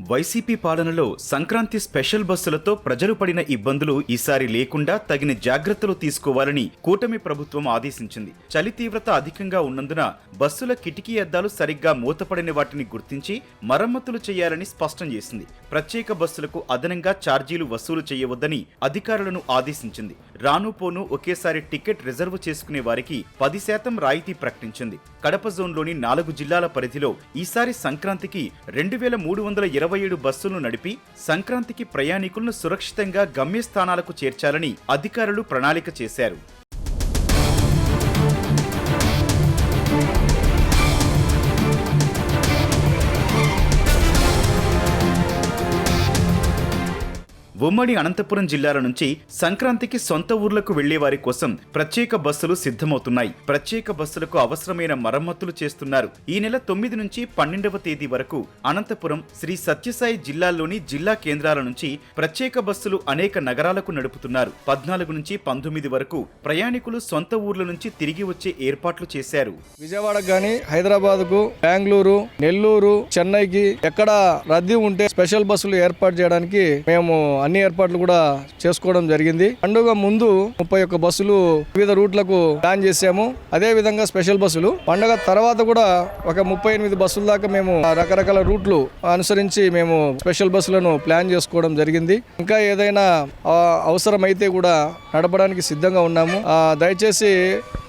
YCP పాలనలో Sankranti special బస్సులతో ప్రజలు పడిన ఇబ్బందులు ఈసారి లేకుండా తగిన జాగ్రత్తలు తీసుకోవాలని కూటమి ప్రభుత్వం ఆదేశించింది. చలి తీవ్రత అధికంగా ఉన్నందున బస్సుల కిటికీ అద్దాలు సరిగ్గా మూతపడిన వాటిని గుర్తించి మరమ్మతులు చేయాలని స్పష్టం చేసింది. ప్రత్యేక బస్సులకు అదనంగా ఛార్జీలు వసూలు చేయవద్దని అధికారులను ఆదేశించింది. రాను పోను ఒకేసారి టికెట్ రిజర్వ్ చేసుకునే వారికి పది శాతం రాయితీ ప్రకటించింది. కడప జోన్లోని నాలుగు జిల్లాల పరిధిలో ఈసారి సంక్రాంతికి రెండు వేల మూడు వందల ఇరవై ఏడు బస్సులను నడిపి సంక్రాంతికి ప్రయాణికులను సురక్షితంగా గమ్యస్థానాలకు చేర్చాలని అధికారులు ప్రణాళిక చేశారు. ఉమ్మడి అనంతపురం జిల్లాల నుంచి సంక్రాంతికి సొంత ఊర్లకు వెళ్ళే వారి కోసం ప్రత్యేక బస్సులు సిద్ధమవుతున్నాయి. ప్రత్యేక బస్సులకు అవసరమైన మరమ్మతులు చేస్తున్నారు. ఈ నెల తొమ్మిది నుంచి పన్నెండవ తేదీ వరకు అనంతపురం శ్రీ సత్యసాయి జిల్లాల్లోని జిల్లా కేంద్రాల నుంచి ప్రత్యేక బస్సులు అనేక నగరాలకు నడుపుతున్నారు. పద్నాలుగు నుంచి పంతొమ్మిది వరకు ప్రయాణికులు సొంత ఊర్ల నుంచి తిరిగి వచ్చే ఏర్పాట్లు చేశారు. విజయవాడకు కానీ హైదరాబాద్కు బెంగళూరు నెల్లూరు చెన్నైకి ఎక్కడ రద్దీ ఉంటే స్పెషల్ బస్సులు ఏర్పాటు చేయడానికి మేము అన్ని ఏర్పాట్లు కూడా చేసుకోవడం జరిగింది. పండుగ ముందు ముప్పై ఒక్క బస్సులు వివిధ రూట్లకు ప్లాన్ చేసాము అదే విధంగా స్పెషల్ బస్సులు. పండుగ తర్వాత కూడా ఒక ముప్పై ఎనిమిది బస్సుల దాకా మేము రకరకాల రూట్లు అనుసరించి మేము స్పెషల్ బస్సులను ప్లాన్ చేసుకోవడం జరిగింది. ఇంకా ఏదైనా అవసరమైతే కూడా నడపడానికి సిద్ధంగా ఉన్నాము. దయచేసి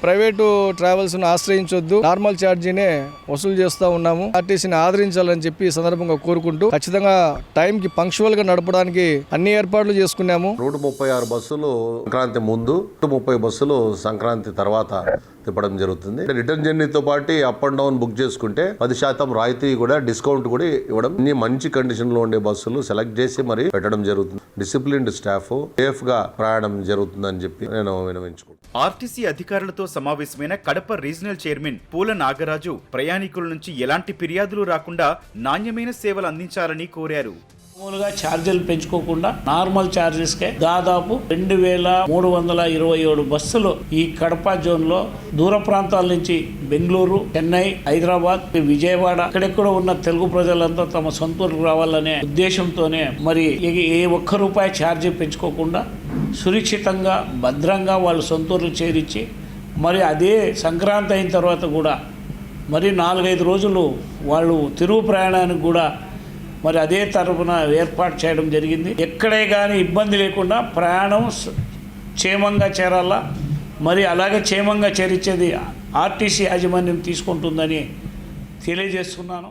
ప్రైవేటు ట్రావెల్స్ను ఆశ్రయించొద్దు. నార్మల్ ఛార్జీనే వసూలు చేస్తూ ఉన్నాము. ఆర్టీసీని ఆదరించాలని చెప్పి ఈ సందర్భంగా కోరుకుంటూ ఖచ్చితంగా టైం కి గా నడపడానికి అన్ని ఏర్పాట్లు చేసుకున్నాము. నూట ముప్పై ఆరు బస్సులు సంక్రాంతి ముందు నూట ముప్పై బస్సులు సంక్రాంతి తర్వాత తిప్పడం జరుగుతుంది. రిటర్న్ జర్నీతో పాటు అప్ అండ్ డౌన్ బుక్ చేసుకుంటే పది శాతం రాయితీ కూడా డిస్కౌంట్ కూడా ఇవ్వడం ఇన్ని మంచి కండిషన్లో ఉండే బస్సులు సెలెక్ట్ చేసి మరి పెట్టడం జరుగుతుంది. డిసిప్లిన్డ్ స్టాఫ్ సేఫ్గా ప్రయాణం జరుగుతుందని చెప్పి నేను వినవించుకుంటాను ఆర్టీసీ అధికారులతో సమావేశమైన కడప రీజనల్ చైర్మన్ పూల నాగరాజు ప్రయాణికుల నుంచి ఎలాంటి ఫిర్యాదులు రాకుండా నాణ్యమైన సేవలు అందించాలని కోరారు. మామూలుగా ఛార్జీలు పెంచుకోకుండా నార్మల్ ఛార్జెస్కే దాదాపు రెండు వేల మూడు వందల ఇరవై ఏడు బస్సులు ఈ కడప జోన్లో దూర ప్రాంతాల నుంచి బెంగళూరు చెన్నై హైదరాబాద్ విజయవాడ ఇక్కడెక్కడ ఉన్న తెలుగు ప్రజలంతా తమ సొంత ఊరికి రావాలనే ఉద్దేశంతోనే మరి ఏ- ఏ ఒక్క రూపాయి ఛార్జీ పెంచుకోకుండా సురక్షితంగా భద్రంగా వాళ్ళు సొంత ఊరికి చేరించి మరి అదే సంక్రాంతి అయిన తర్వాత కూడా మరి నాలుగైదు రోజులు వాళ్ళు తిరుగు ప్రయాణానికి కూడా మరి అదే తరపున ఏర్పాటు చేయడం జరిగింది. ఎక్కడే కానీ ఇబ్బంది లేకుండా ప్రయాణం క్షేమంగా చేరాలా? మరి అలాగే క్షేమంగా చేరించేది ఆర్టీసీ యాజమాన్యం తీసుకుంటుందని తెలియజేస్తున్నాను.